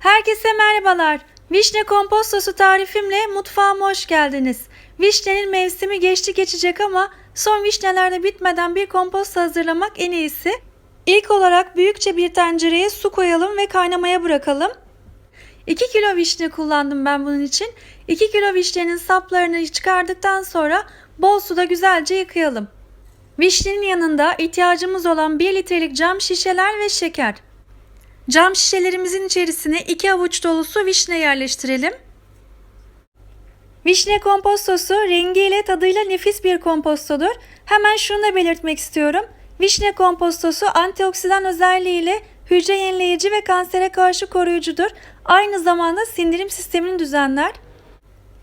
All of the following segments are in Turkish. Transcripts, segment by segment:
Herkese merhabalar. Vişne kompostosu tarifimle mutfağıma hoş geldiniz. Vişnenin mevsimi geçti geçecek ama son vişneler de bitmeden bir komposto hazırlamak en iyisi. İlk olarak büyükçe bir tencereye su koyalım ve kaynamaya bırakalım. 2 kilo vişne kullandım ben bunun için. 2 kilo vişnenin saplarını çıkardıktan sonra bol suda güzelce yıkayalım. Vişnenin yanında ihtiyacımız olan 1 litrelik cam şişeler ve şeker. Cam şişelerimizin içerisine 2 avuç dolusu vişne yerleştirelim. Vişne kompostosu rengiyle tadıyla nefis bir kompostodur. Hemen şunu da belirtmek istiyorum. Vişne kompostosu antioksidan özelliğiyle hücre yenileyici ve kansere karşı koruyucudur. Aynı zamanda sindirim sistemini düzenler.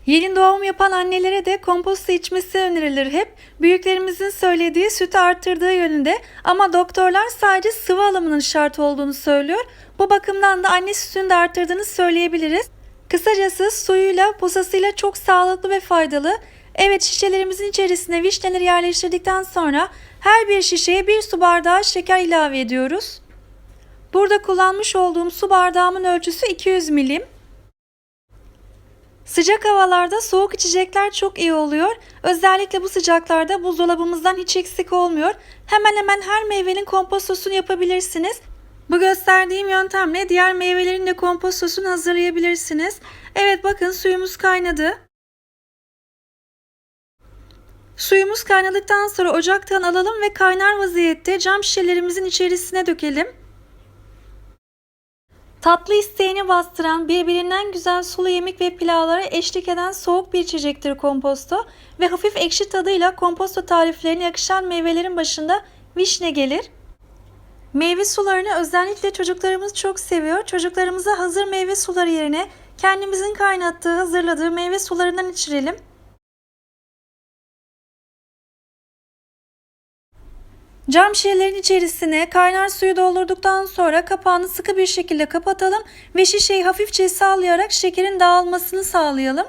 Yeni doğum yapan annelere de komposto içmesi önerilir hep. Büyüklerimizin söylediği sütü arttırdığı yönünde ama doktorlar sadece sıvı alımının şart olduğunu söylüyor. Bu bakımdan da anne sütünü de arttırdığını söyleyebiliriz. Kısacası suyuyla, posasıyla çok sağlıklı ve faydalı. Evet şişelerimizin içerisine vişneleri yerleştirdikten sonra her bir şişeye bir su bardağı şeker ilave ediyoruz. Burada kullanmış olduğum su bardağımın ölçüsü 200 milim. Sıcak havalarda soğuk içecekler çok iyi oluyor. Özellikle bu sıcaklarda buzdolabımızdan hiç eksik olmuyor. Hemen hemen her meyvenin kompostosunu yapabilirsiniz. Bu gösterdiğim yöntemle diğer meyvelerin de kompostosunu hazırlayabilirsiniz. Evet bakın suyumuz kaynadı. Suyumuz kaynadıktan sonra ocaktan alalım ve kaynar vaziyette cam şişelerimizin içerisine dökelim. Tatlı isteğini bastıran birbirinden güzel sulu yemek ve pilavlara eşlik eden soğuk bir içecektir komposto ve hafif ekşi tadıyla komposto tariflerine yakışan meyvelerin başında vişne gelir. Meyve sularını özellikle çocuklarımız çok seviyor. Çocuklarımıza hazır meyve suları yerine kendimizin kaynattığı, hazırladığı meyve sularından içirelim. Cam şişelerin içerisine kaynar suyu doldurduktan sonra kapağını sıkı bir şekilde kapatalım ve şişeyi hafifçe sağlayarak şekerin dağılmasını sağlayalım.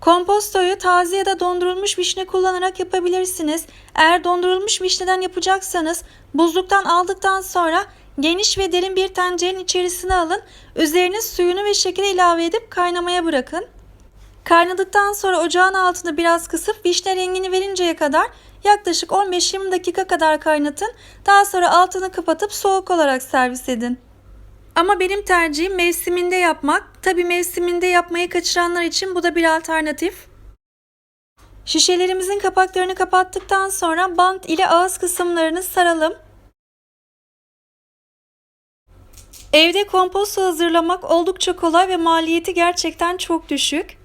Kompostoyu taze ya da dondurulmuş vişne kullanarak yapabilirsiniz. Eğer dondurulmuş vişneden yapacaksanız buzluktan aldıktan sonra geniş ve derin bir tencerenin içerisine alın. Üzerine suyunu ve şekeri ilave edip kaynamaya bırakın. Kaynadıktan sonra ocağın altını biraz kısıp vişne rengini verinceye kadar yaklaşık 15-20 dakika kadar kaynatın. Daha sonra altını kapatıp soğuk olarak servis edin. Ama benim tercihim mevsiminde yapmak. Tabi mevsiminde yapmayı kaçıranlar için bu da bir alternatif. Şişelerimizin kapaklarını kapattıktan sonra bant ile ağız kısımlarını saralım. Evde komposto hazırlamak oldukça kolay ve maliyeti gerçekten çok düşük.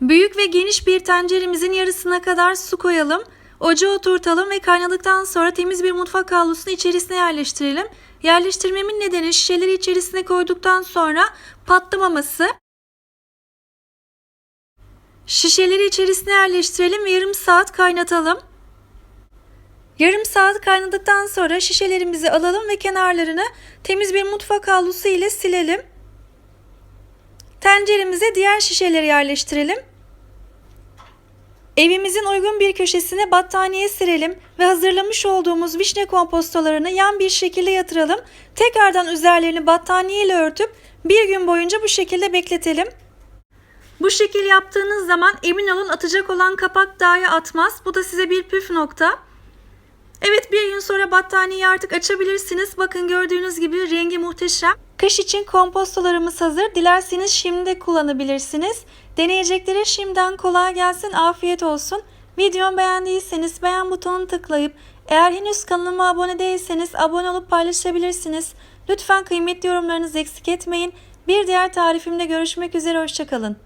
Büyük ve geniş bir tenceremizin yarısına kadar su koyalım. Ocağa oturtalım ve kaynadıktan sonra temiz bir mutfak havlusunu içerisine yerleştirelim. Yerleştirmemin nedeni şişeleri içerisine koyduktan sonra patlamaması. Şişeleri içerisine yerleştirelim ve yarım saat kaynatalım. Yarım saat kaynadıktan sonra şişelerimizi alalım ve kenarlarını temiz bir mutfak havlusu ile silelim. Tenceremize diğer şişeleri yerleştirelim. Evimizin uygun bir köşesine battaniye serelim ve hazırlamış olduğumuz vişne kompostolarını yan bir şekilde yatıralım. Tekrardan üzerlerini battaniye ile örtüp bir gün boyunca bu şekilde bekletelim. Bu şekil yaptığınız zaman emin olun atacak olan kapak dahi atmaz. Bu da size bir püf nokta. Evet bir gün sonra battaniyeyi artık açabilirsiniz. Bakın gördüğünüz gibi rengi muhteşem. Kış için kompostolarımız hazır. Dilerseniz şimdi kullanabilirsiniz. Deneyeceklere şimdiden kolay gelsin, afiyet olsun. Videomu beğendiyseniz beğen butonunu tıklayıp eğer henüz kanalıma abone değilseniz abone olup paylaşabilirsiniz. Lütfen kıymetli yorumlarınızı eksik etmeyin. Bir diğer tarifimde görüşmek üzere, hoşçakalın.